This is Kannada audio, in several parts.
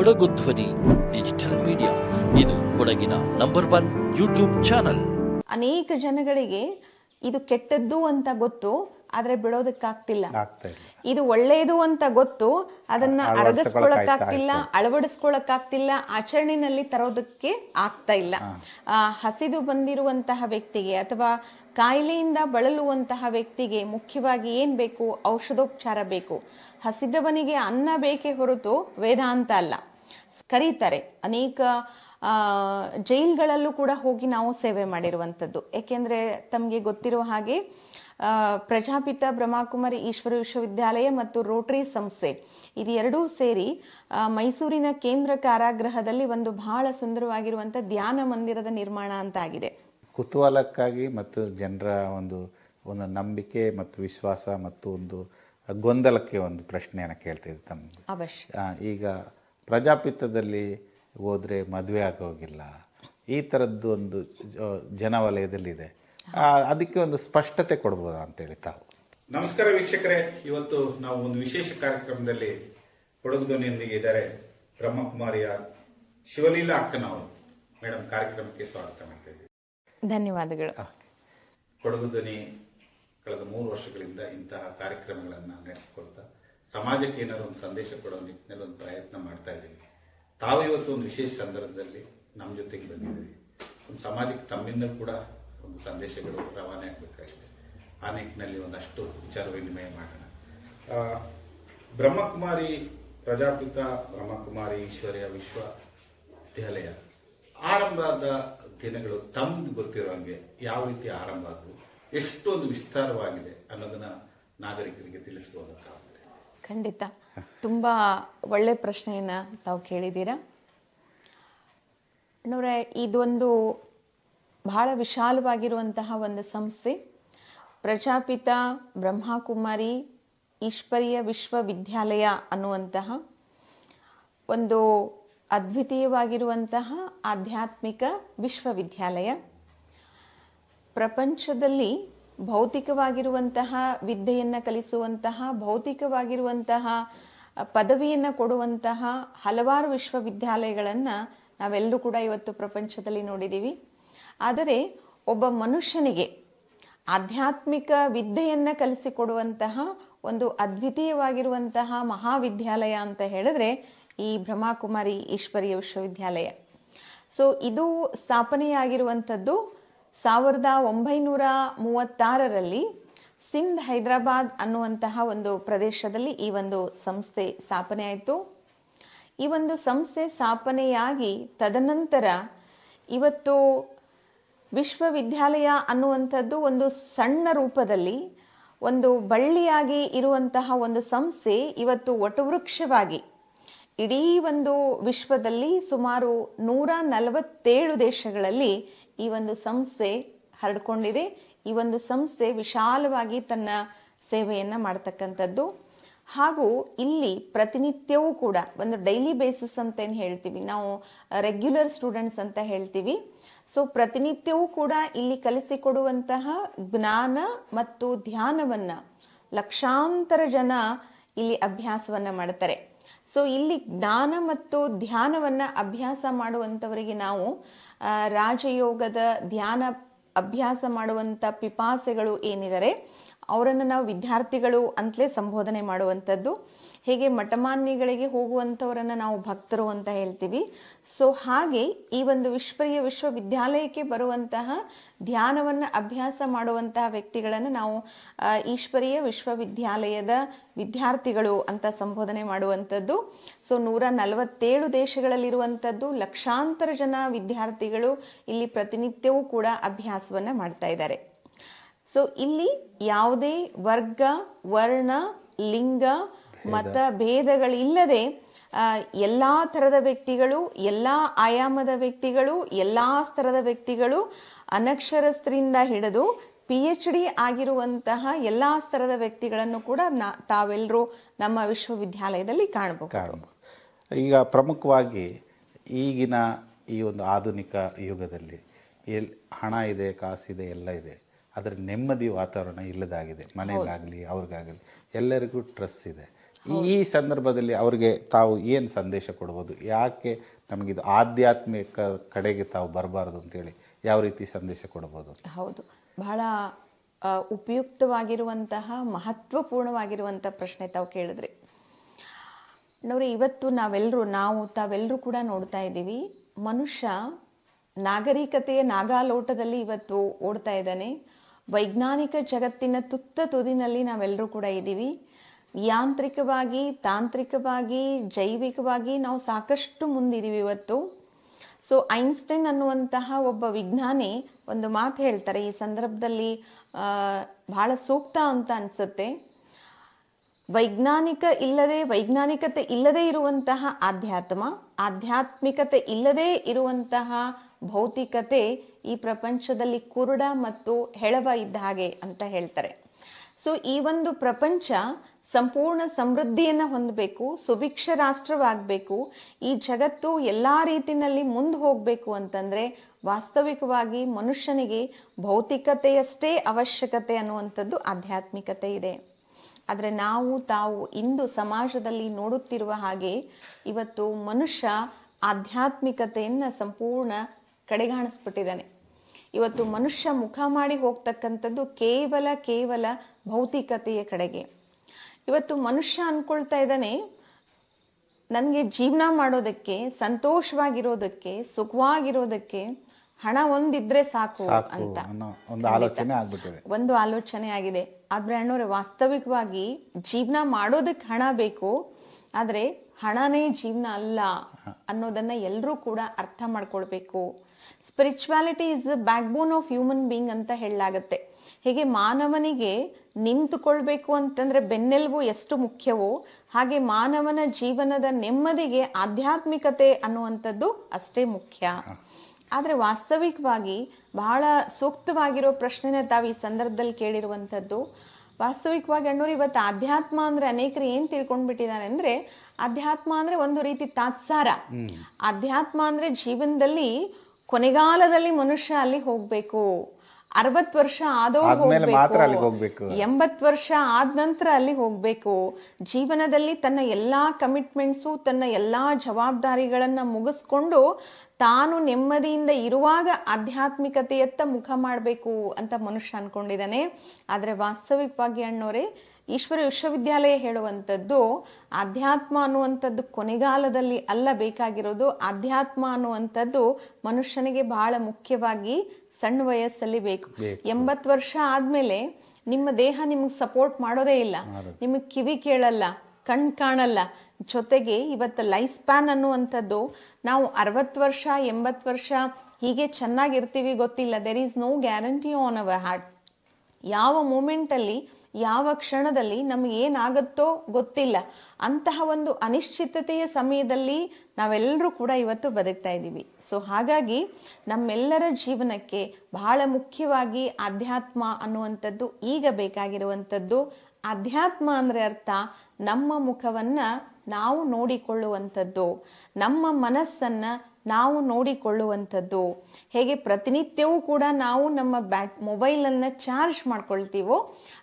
ಕೊಡಗು ಧ್ವನಿ ಡಿಜಿಟಲ್ ಮೀಡಿಯಾ ಇದು ಕೊಡಗಿನ ನಂಬರ್ ಒನ್ ಯೂಟ್ಯೂಬ್ ಚಾನಲ್ ಅನೇಕ ಜನಗಳಿಗೆ ಇದು ಕೆಟ್ಟದ್ದು ಅಂತ ಗೊತ್ತು ಆದ್ರೆ ಬಿಡೋದಕ್ಕಾಗ್ತಿಲ್ಲ. ಇದು ಒಳ್ಳೆಯದು ಅಂತ ಗೊತ್ತು ಅದನ್ನ ಅರಗಿಸ್ಕೊಳಕಾಗ್ತಿಲ್ಲ ಅರಗಿಸ್ಕೊಳಕ್ಕಾಗ್ತಿಲ್ಲ ಅಳವಡಿಸ್ಕೊಳಕ್ಕಾಗ್ತಿಲ್ಲ ಆಚರಣೆಯಲ್ಲಿ ತರೋದಕ್ಕೆ ಆಗ್ತಾ ಇಲ್ಲ. ಆ, ಹಸಿದು ಬಂದಿರುವಂತಹ ವ್ಯಕ್ತಿಗೆ ಅಥವಾ ಕಾಯಿಲೆಯಿಂದ ಬಳಲುವಂತಹ ವ್ಯಕ್ತಿಗೆ ಮುಖ್ಯವಾಗಿ ಏನ್ ಬೇಕು? ಔಷಧೋಪಚಾರ ಬೇಕು. ಹಸಿದವನಿಗೆ ಅನ್ನ ಬೇಕೇ ಹೊರತು ವೇದಾಂತ ಅಲ್ಲ. ಕರೀತಾರೆ. ಅನೇಕ ಜೈಲ್ಗಳಲ್ಲೂ ಕೂಡ ಹೋಗಿ ನಾವು ಸೇವೆ ಮಾಡಿರುವಂಥದ್ದು. ಏಕೆಂದರೆ ತಮಗೆ ಗೊತ್ತಿರುವ ಹಾಗೆ ಪ್ರಜಾಪಿತ ಬ್ರಹ್ಮಕುಮಾರಿ ಈಶ್ವರ ವಿಶ್ವವಿದ್ಯಾಲಯ ಮತ್ತು ರೋಟರಿ ಸಂಸ್ಥೆ ಇದು ಎರಡೂ ಸೇರಿ ಮೈಸೂರಿನ ಕೇಂದ್ರ ಕಾರಾಗೃಹದಲ್ಲಿ ಒಂದು ಬಹಳ ಸುಂದರವಾಗಿರುವಂಥ ಧ್ಯಾನ ಮಂದಿರದ ನಿರ್ಮಾಣ ಅಂತ ಆಗಿದೆ. ಕುತೂಹಲಕ್ಕಾಗಿ ಮತ್ತು ಜನರ ಒಂದು ಒಂದು ನಂಬಿಕೆ ಮತ್ತು ವಿಶ್ವಾಸ ಮತ್ತು ಒಂದು ಗೊಂದಲಕ್ಕೆ ಒಂದು ಪ್ರಶ್ನೆಯನ್ನು ಕೇಳ್ತಿದ್ದೆ ತಮ್ಮ ಅವಶ್ಯ. ಈಗ ಪ್ರಜಾಪಿತದಲ್ಲಿ ಹೋದರೆ ಮದುವೆ ಆಗೋಗಿಲ್ಲ. ಈ ಥರದ್ದು ಒಂದು ಜನವಲಯದಲ್ಲಿದೆ ಅದಕ್ಕೆ ಒಂದು ಸ್ಪಷ್ಟತೆ ಕೊಡ್ಬೋದಾ ಅಂತೇಳಿ ತಾವು. ನಮಸ್ಕಾರ ವೀಕ್ಷಕರೇ. ಇವತ್ತು ನಾವು ಒಂದು ವಿಶೇಷ ಕಾರ್ಯಕ್ರಮದಲ್ಲಿ ಕೊಡಗು ಧ್ವನಿಯೊಂದಿಗೆ ಇದ್ದಾರೆ ಬ್ರಹ್ಮಕುಮಾರಿಯ ಶಿವಲೀಲಾ ಅಕ್ಕನವರು. ಮೇಡಮ್ ಕಾರ್ಯಕ್ರಮಕ್ಕೆ ಸ್ವಾಗತ ಮಾಡ್ತಾ ಇದ್ದೀವಿ. ಧನ್ಯವಾದಗಳು. ಕೊಡಗು ಧ್ವನಿ ಕಳೆದ ಮೂರು ವರ್ಷಗಳಿಂದ ಇಂತಹ ಕಾರ್ಯಕ್ರಮಗಳನ್ನು ನಡೆಸಿಕೊಡ್ತಾ ಸಮಾಜಕ್ಕೆ ಏನಾದ್ರು ಒಂದು ಸಂದೇಶ ಕೊಡೋ ನಿಟ್ಟಿನಲ್ಲಿ ಒಂದು ಪ್ರಯತ್ನ ಮಾಡ್ತಾ ಇದ್ದೀವಿ ತಾವು ಇವತ್ತು ಒಂದು ವಿಶೇಷ ಸಂದರ್ಭದಲ್ಲಿ ನಮ್ಮ ಜೊತೆಗೆ ಬಂದಿದ್ದೀವಿ ಒಂದು ಸಮಾಜಕ್ಕೆ ತಮ್ಮಿಂದ ಕೂಡ ಒಂದು ಸಂದೇಶಗಳು ರವಾನೆ ಆಗಬೇಕಾಗಿದೆ. ಆ ನಿಟ್ಟಿನಲ್ಲಿ ಒಂದಷ್ಟು ವಿಚಾರ ವಿನಿಮಯ ಮಾಡೋಣ. ಬ್ರಹ್ಮಕುಮಾರಿ ಪ್ರಜಾಪಿತ ಬ್ರಹ್ಮಕುಮಾರಿ ಈಶ್ವರ್ಯ ವಿಶ್ವವಿದ್ಯಾಲಯ ಆರಂಭದ ದಿನಗಳು ತಮ್ಗೆ ಗೊತ್ತಿರೋ ಹಂಗೆ ಯಾವ ರೀತಿ ಆರಂಭ ಆದವು, ಎಷ್ಟೊಂದು ವಿಸ್ತಾರವಾಗಿದೆ ಅನ್ನೋದನ್ನ ನಾಗರಿಕರಿಗೆ ತಿಳಿಸಬಹುದಾಗುತ್ತೆ ಖಂಡಿತ. ತುಂಬಾ ಒಳ್ಳೆ ಪ್ರಶ್ನೆಯನ್ನು ತಾವು ಕೇಳಿದ್ದೀರಾ? ನೋಡ್ರೆ, ಇದೊಂದು ಬಹಳ ವಿಶಾಲವಾಗಿರುವಂತಹ ಒಂದು ಸಂಸ್ಥೆ. ಪ್ರಜಾಪಿತ ಬ್ರಹ್ಮಕುಮಾರಿ ಈಶ್ವರೀಯ ವಿಶ್ವವಿದ್ಯಾಲಯ ಅನ್ನುವಂತಹ ಒಂದು ಅದ್ವಿತೀಯವಾಗಿರುವಂತಹ ಆಧ್ಯಾತ್ಮಿಕ ವಿಶ್ವವಿದ್ಯಾಲಯ. ಪ್ರಪಂಚದಲ್ಲಿ ಭೌತಿಕವಾಗಿರುವಂತಹ ವಿದ್ಯೆಯನ್ನು ಕಲಿಸುವಂತಹ, ಭೌತಿಕವಾಗಿರುವಂತಹ ಪದವಿಯನ್ನು ಕೊಡುವಂತಹ ಹಲವಾರು ವಿಶ್ವವಿದ್ಯಾಲಯಗಳನ್ನು ನಾವೆಲ್ಲರೂ ಕೂಡ ಇವತ್ತು ಪ್ರಪಂಚದಲ್ಲಿ ನೋಡಿದ್ದೀವಿ ಆದರೆ ಒಬ್ಬ ಮನುಷ್ಯನಿಗೆ ಆಧ್ಯಾತ್ಮಿಕ ವಿದ್ಯೆಯನ್ನು ಕಲಿಸಿಕೊಡುವಂತಹ ಒಂದು ಅದ್ವಿತೀಯವಾಗಿರುವಂತಹ ಮಹಾವಿದ್ಯಾಲಯ ಅಂತ ಹೇಳಿದ್ರೆ ಈ ಬ್ರಹ್ಮಕುಮಾರಿ ಈಶ್ವರಿಯ ವಿಶ್ವವಿದ್ಯಾಲಯ. ಸೊ ಇದು ಸ್ಥಾಪನೆಯಾಗಿರುವಂಥದ್ದು ಸಾವಿರದ ಒಂಬೈನೂರ ಮೂವತ್ತಾರರಲ್ಲಿ ಸಿಂಧ್ ಹೈದರಾಬಾದ್ ಅನ್ನುವಂತಹ ಒಂದು ಪ್ರದೇಶದಲ್ಲಿ ಈ ಒಂದು ಸಂಸ್ಥೆ ಸ್ಥಾಪನೆ ಆಯಿತು. ಈ ಒಂದು ಸಂಸ್ಥೆ ಸ್ಥಾಪನೆಯಾಗಿ ತದನಂತರ ಇವತ್ತು ವಿಶ್ವವಿದ್ಯಾಲಯ ಅನ್ನುವಂಥದ್ದು ಒಂದು ಸಣ್ಣ ರೂಪದಲ್ಲಿ ಒಂದು ಬಳ್ಳಿಯಾಗಿ ಇರುವಂತಹ ಒಂದು ಸಂಸ್ಥೆ ಇವತ್ತು ವಟವೃಕ್ಷವಾಗಿ ಇಡೀ ಒಂದು ವಿಶ್ವದಲ್ಲಿ ಸುಮಾರು ನೂರ ನಲವತ್ತೇಳು ದೇಶಗಳಲ್ಲಿ ಈ ಒಂದು ಸಂಸ್ಥೆ ಹರಡ್ಕೊಂಡಿದೆ. ಈ ಒಂದು ಸಂಸ್ಥೆ ವಿಶಾಲವಾಗಿ ತನ್ನ ಸೇವೆಯನ್ನು ಮಾಡ್ತಕ್ಕಂಥದ್ದು. ಹಾಗೂ ಇಲ್ಲಿ ಪ್ರತಿನಿತ್ಯವೂ ಕೂಡ ಒಂದು ಡೈಲಿ ಬೇಸಿಸ್ ಅಂತ ಏನು ಹೇಳ್ತೀವಿ. ನಾವು ರೆಗ್ಯುಲರ್ ಸ್ಟೂಡೆಂಟ್ಸ್ ಅಂತ ಹೇಳ್ತೀವಿ. ಸೊ ಪ್ರತಿನಿತ್ಯವೂ ಕೂಡ ಇಲ್ಲಿ ಕಲಿಸಿಕೊಡುವಂತಹ ಜ್ಞಾನ ಮತ್ತು ಧ್ಯಾನವನ್ನು ಲಕ್ಷಾಂತರ ಜನ ಇಲ್ಲಿ ಅಭ್ಯಾಸವನ್ನು ಮಾಡ್ತಾರೆ. ಸೊ ಇಲ್ಲಿ ಜ್ಞಾನ ಮತ್ತು ಧ್ಯಾನವನ್ನು ಅಭ್ಯಾಸ ಮಾಡುವಂಥವರಿಗೆ ನಾವು ರಾಜಯೋಗದ ಧ್ಯಾನ ಅಭ್ಯಾಸ ಮಾಡುವಂಥ ಪಿಪಾಸೆಗಳು ಏನಿದ್ದಾರೆ ಅವರನ್ನು ನಾವು ವಿದ್ಯಾರ್ಥಿಗಳು ಅಂತಲೇ ಸಂಬೋಧನೆ ಮಾಡುವಂಥದ್ದು. ಹೇಗೆ ಮಠಮಾನ್ಯಗಳಿಗೆ ಹೋಗುವಂಥವರನ್ನು ನಾವು ಭಕ್ತರು ಅಂತ ಹೇಳ್ತೀವಿ. ಸೊ ಹಾಗೆ ಈ ಒಂದು ವಿಶ್ವಪ್ರಿಯ ವಿಶ್ವವಿದ್ಯಾಲಯಕ್ಕೆ ಬರುವಂತಹ ಧ್ಯಾನವನ್ನು ಅಭ್ಯಾಸ ಮಾಡುವಂತಹ ವ್ಯಕ್ತಿಗಳನ್ನು ನಾವು ಈಶ್ವರೀಯ ವಿಶ್ವವಿದ್ಯಾಲಯದ ವಿದ್ಯಾರ್ಥಿಗಳು ಅಂತ ಸಂಬೋಧನೆ ಮಾಡುವಂಥದ್ದು. ಸೊ ನೂರ ನಲವತ್ತೇಳು ದೇಶಗಳಲ್ಲಿರುವಂಥದ್ದು ಲಕ್ಷಾಂತರ ಜನ ವಿದ್ಯಾರ್ಥಿಗಳು ಇಲ್ಲಿ ಪ್ರತಿನಿತ್ಯವೂ ಕೂಡ ಅಭ್ಯಾಸವನ್ನು ಮಾಡ್ತಾ ಇದ್ದಾರೆ. ಸೊ ಇಲ್ಲಿ ಯಾವುದೇ ವರ್ಗ, ವರ್ಣ, ಲಿಂಗ ಮತ ಭೇದಗಳಿಲ್ಲದೆ ಎಲ್ಲ ಎಲ್ಲಾ ಥರದ ವ್ಯಕ್ತಿಗಳು ಎಲ್ಲ ಆಯಾಮದ ವ್ಯಕ್ತಿಗಳು ಎಲ್ಲ ಸ್ತರದ ವ್ಯಕ್ತಿಗಳು ಅನಕ್ಷರಸ್ಥರಿಂದ ಹಿಡಿದು ಪಿ ಎಚ್ ಡಿ ಆಗಿರುವಂತಹ ಎಲ್ಲ ಸ್ತರದ ವ್ಯಕ್ತಿಗಳನ್ನು ಕೂಡ ನಾ ತಾವೆಲ್ಲರೂ ನಮ್ಮ ವಿಶ್ವವಿದ್ಯಾಲಯದಲ್ಲಿ ಕಾಣಬಹುದು. ಕಾಣಬಹುದು. ಈಗ ಪ್ರಮುಖವಾಗಿ ಈಗಿನ ಈ ಒಂದು ಆಧುನಿಕ ಯುಗದಲ್ಲಿ ಎಲ್ ಹಣ ಇದೆ ಕಾಸಿದೆ ಎಲ್ಲ ಇದೆ. ಆದರೆ ನೆಮ್ಮದಿ ವಾತಾವರಣ ಇಲ್ಲದಾಗಿದೆ. ಮನೆಯಲ್ಲಾಗಲಿ ಅವ್ರಿಗಾಗಲಿ ಎಲ್ಲರಿಗೂ ಟ್ರಸ್ ಇದೆ. ಈ- ಸಂದರ್ಭದಲ್ಲಿ ಅವರಿಗೆ ತಾವು ಏನು ಸಂದೇಶ ಕೊಡ್ಬೋದು? ಯಾಕೆ ನಮಗಿದು ಆಧ್ಯಾತ್ಮಿಕ ಕಡೆಗೆ ತಾವು ಬರಬಾರ್ದು ಅಂತೇಳಿ ಯಾವ ರೀತಿ ಸಂದೇಶ ಕೊಡ್ಬೋದು? ಹೌದು. ಬಹಳ ಉಪಯುಕ್ತವಾಗಿರುವಂತಹ ಮಹತ್ವಪೂರ್ಣವಾಗಿರುವಂಥ ಪ್ರಶ್ನೆ ತಾವು ಕೇಳಿದ್ರಿ. ನೋಡ್ರಿ, ಇವತ್ತು ನಾವೆಲ್ಲರೂ ನಾವು ತಾವೆಲ್ಲರೂ ಕೂಡ ನೋಡ್ತಾ ಇದ್ದೀವಿ. ಮನುಷ್ಯ ನಾಗರಿಕತೆಯ ನಾಗಾಲೋಟದಲ್ಲಿ ಇವತ್ತು ಓಡ್ತಾ ಇದ್ದಾನೆ. ವೈಜ್ಞಾನಿಕ ಜಗತ್ತಿನ ತುತ್ತ ತುದಿನಲ್ಲಿ ನಾವೆಲ್ಲರೂ ಕೂಡ ಇದ್ದೀವಿ. ಯಾಂತ್ರಿಕವಾಗಿ, ತಾಂತ್ರಿಕವಾಗಿ, ಜೈವಿಕವಾಗಿ ನಾವು ಸಾಕಷ್ಟು ಮುಂದಿದ್ದೀವಿ ಇವತ್ತು. ಸೊ ಐನ್ಸ್ಟೈನ್ ಅನ್ನುವಂತಹ ಒಬ್ಬ ವಿಜ್ಞಾನಿ ಒಂದು ಮಾತು ಹೇಳ್ತಾರೆ. ಈ ಸಂದರ್ಭದಲ್ಲಿ ಬಹಳ ಸೂಕ್ತ ಅಂತ ಅನಿಸುತ್ತೆ. ವೈಜ್ಞಾನಿಕ ಇಲ್ಲದೆ, ವೈಜ್ಞಾನಿಕತೆ ಇಲ್ಲದೆ ಇರುವಂತಹ ಆಧ್ಯಾತ್ಮ, ಆಧ್ಯಾತ್ಮಿಕತೆ ಇಲ್ಲದೆ ಇರುವಂತಹ ಭೌತಿಕತೆ ಈ ಪ್ರಪಂಚದಲ್ಲಿ ಕುರುಡ ಮತ್ತು ಹೆಳವ ಇದ್ದ ಹಾಗೆ ಅಂತ ಹೇಳ್ತಾರೆ. ಸೊ ಈ ಒಂದು ಪ್ರಪಂಚ ಸಂಪೂರ್ಣ ಸಮೃದ್ಧಿಯನ್ನು ಹೊಂದಬೇಕು ಸುಭಿಕ್ಷ ರಾಷ್ಟ್ರವಾಗಬೇಕು ಈ ಜಗತ್ತು ಎಲ್ಲ ರೀತಿಯಲ್ಲಿ ಮುಂದೆ ಹೋಗಬೇಕು ಅಂತಂದರೆ ವಾಸ್ತವಿಕವಾಗಿ ಮನುಷ್ಯನಿಗೆ ಭೌತಿಕತೆಯಷ್ಟೇ ಅವಶ್ಯಕತೆ ಅನ್ನುವಂಥದ್ದು ಆಧ್ಯಾತ್ಮಿಕತೆ ಇದೆ. ಆದರೆ ನಾವು ತಾವು ಇಂದು ಸಮಾಜದಲ್ಲಿ ನೋಡುತ್ತಿರುವ ಹಾಗೆ ಇವತ್ತು ಮನುಷ್ಯ ಆಧ್ಯಾತ್ಮಿಕತೆಯನ್ನು ಸಂಪೂರ್ಣ ಕಡೆಗಾಣಿಸ್ಬಿಟ್ಟಿದ್ದಾನೆ. ಇವತ್ತು ಮನುಷ್ಯ ಮುಖ ಮಾಡಿ ಹೋಗ್ತಕ್ಕಂಥದ್ದು ಕೇವಲ ಕೇವಲ ಭೌತಿಕತೆಯ ಕಡೆಗೆ. ಇವತ್ತು ಮನುಷ್ಯ ಅನ್ಕೊಳ್ತಾ ಇದ್ದಾನೆ ನನಗೆ ಜೀವನ ಮಾಡೋದಕ್ಕೆ ಸಂತೋಷವಾಗಿರೋದಕ್ಕೆ ಸುಖವಾಗಿರೋದಕ್ಕೆ ಹಣ ಒಂದಿದ್ರೆ ಸಾಕು ಅಂತ. ಒಂದು ಆಲೋಚನೆ ಆಗ್ಬಿಟ್ಟಿದೆ. ಒಂದು ಆಲೋಚನೆ ಆಗಿದೆ. ಆದ್ರೆ ಅಣ್ಣವ್ರೆ ವಾಸ್ತವಿಕವಾಗಿ ಜೀವನ ಮಾಡೋದಕ್ಕೆ ಹಣ ಬೇಕು ಆದ್ರೆ ಹಣನೇ ಜೀವನ ಅಲ್ಲ ಅನ್ನೋದನ್ನ ಎಲ್ಲರೂ ಕೂಡ ಅರ್ಥ ಮಾಡ್ಕೊಳ್ಬೇಕು. Spirituality is backbone of human being ಅಂತ ಹೇಳಲಾಗತ್ತೆ. ಹೀಗೆ ಮಾನವನಿಗೆ ನಿಂತುಕೊಳ್ಬೇಕು ಅಂತಂದ್ರೆ ಬೆನ್ನೆಲುಬು ಎಷ್ಟು ಮುಖ್ಯವೋ ಹಾಗೆ ಮಾನವನ ಜೀವನದ ನೆಮ್ಮದಿಗೆ ಆಧ್ಯಾತ್ಮಿಕತೆ ಅನ್ನುವಂಥದ್ದು ಅಷ್ಟೇ ಮುಖ್ಯ. ಆದರೆ ವಾಸ್ತವಿಕವಾಗಿ ಬಹಳ ಸೂಕ್ತವಾಗಿರೋ ಪ್ರಶ್ನೆನ ತಾವು ಈ ಸಂದರ್ಭದಲ್ಲಿ ಕೇಳಿರುವಂಥದ್ದು ವಾಸ್ತವಿಕವಾಗಿ ಅಣ್ಣವ್ರು ಇವತ್ತು ಆಧ್ಯಾತ್ಮ ಅಂದ್ರೆ ಅನೇಕರು ಏನು ತಿಳ್ಕೊಂಡ್ಬಿಟ್ಟಿದ್ದಾರೆ ಅಂದ್ರೆ ಅಧ್ಯಾತ್ಮ ಅಂದ್ರೆ ಒಂದು ರೀತಿ ತಾತ್ಸಾರ. ಅಧ್ಯಾತ್ಮ ಅಂದ್ರೆ ಜೀವನದಲ್ಲಿ ಕೊನೆಗಾಲದಲ್ಲಿ ಮನುಷ್ಯ ಅಲ್ಲಿ ಹೋಗ್ಬೇಕು. ಅರವತ್ ವರ್ಷ ಆದವ್ರು ಹೋಗ್ಬೇಕು. ಎಂಬತ್ತು ವರ್ಷ ಆದ ನಂತರ ಅಲ್ಲಿ ಹೋಗ್ಬೇಕು. ಜೀವನದಲ್ಲಿ ತನ್ನ ಎಲ್ಲಾ ಕಮಿಟ್ಮೆಂಟ್ಸು ತನ್ನ ಎಲ್ಲಾ ಜವಾಬ್ದಾರಿಗಳನ್ನ ಮುಗಿಸ್ಕೊಂಡು ತಾನು ನೆಮ್ಮದಿಯಿಂದ ಇರುವಾಗ ಆಧ್ಯಾತ್ಮಿಕತೆಯತ್ತ ಮುಖ ಮಾಡಬೇಕು ಅಂತ ಮನುಷ್ಯ ಅನ್ಕೊಂಡಿದ್ದಾನೆ. ಆದರೆ ವಾಸ್ತವಿಕವಾಗಿ ಅಣ್ಣೋರೆ ಈಶ್ವರ ವಿಶ್ವವಿದ್ಯಾಲಯ ಹೇಳುವಂಥದ್ದು ಆಧ್ಯಾತ್ಮ ಅನ್ನುವಂಥದ್ದು ಕೊನೆಗಾಲದಲ್ಲಿ ಅಲ್ಲ ಬೇಕಾಗಿರೋದು. ಆಧ್ಯಾತ್ಮ ಅನ್ನುವಂಥದ್ದು ಮನುಷ್ಯನಿಗೆ ಬಹಳ ಮುಖ್ಯವಾಗಿ ಸಣ್ಣ ವಯಸ್ಸಲ್ಲಿ ಬೇಕು. ಎಂಬತ್ತು ವರ್ಷ ಆದ್ಮೇಲೆ ನಿಮ್ಮ ದೇಹ ನಿಮಗೆ ಸಪೋರ್ಟ್ ಮಾಡೋದೇ ಇಲ್ಲ. ನಿಮಗೆ ಕಿವಿ ಕೇಳಲ್ಲ ಕಣ್ ಕಾಣಲ್ಲ. ಜೊತೆಗೆ ಇವತ್ತು ಲೈಫ್ ಸ್ಪ್ಯಾನ್ ಅನ್ನುವಂಥದ್ದು ನಾವು ಅರವತ್ತು ವರ್ಷ ಎಂಬತ್ತು ವರ್ಷ ಹೀಗೆ ಚೆನ್ನಾಗಿರ್ತೀವಿ ಗೊತ್ತಿಲ್ಲ. There is no guarantee on our heart ಯಾವ ಮೂಮೆಂಟಲ್ಲಿ ಯಾವ ಕ್ಷಣದಲ್ಲಿ ನಮ್ಗೆ ಏನಾಗುತ್ತೋ ಗೊತ್ತಿಲ್ಲ. ಅಂತಹ ಒಂದು ಅನಿಶ್ಚಿತತೆಯ ಸಮಯದಲ್ಲಿ ನಾವೆಲ್ಲರೂ ಕೂಡ ಇವತ್ತು ಬದುಕ್ತಾ ಇದ್ದೀವಿ. ಸೊ ಹಾಗಾಗಿ ನಮ್ಮೆಲ್ಲರ ಜೀವನಕ್ಕೆ ಬಹಳ ಮುಖ್ಯವಾಗಿ ಆಧ್ಯಾತ್ಮ ಅನ್ನುವಂಥದ್ದು ಈಗ ಬೇಕಾಗಿರುವಂಥದ್ದು. ಅಧ್ಯಾತ್ಮ ಅಂದರೆ ಅರ್ಥ ನಮ್ಮ ಮುಖವನ್ನ ನಾವು ನೋಡಿಕೊಳ್ಳುವಂಥದ್ದು, ನಮ್ಮ ಮನಸ್ಸನ್ನ ನಾವು ನೋಡಿಕೊಳ್ಳುವಂಥದ್ದು, ಹೇಗೆ ಪ್ರತಿನಿತ್ಯವೂ ಕೂಡ ನಾವು ನಮ್ಮ ಬ್ಯಾಟ್, ಮೊಬೈಲನ್ನು ಚಾರ್ಜ್ ಮಾಡ್ಕೊಳ್ತೀವೋ,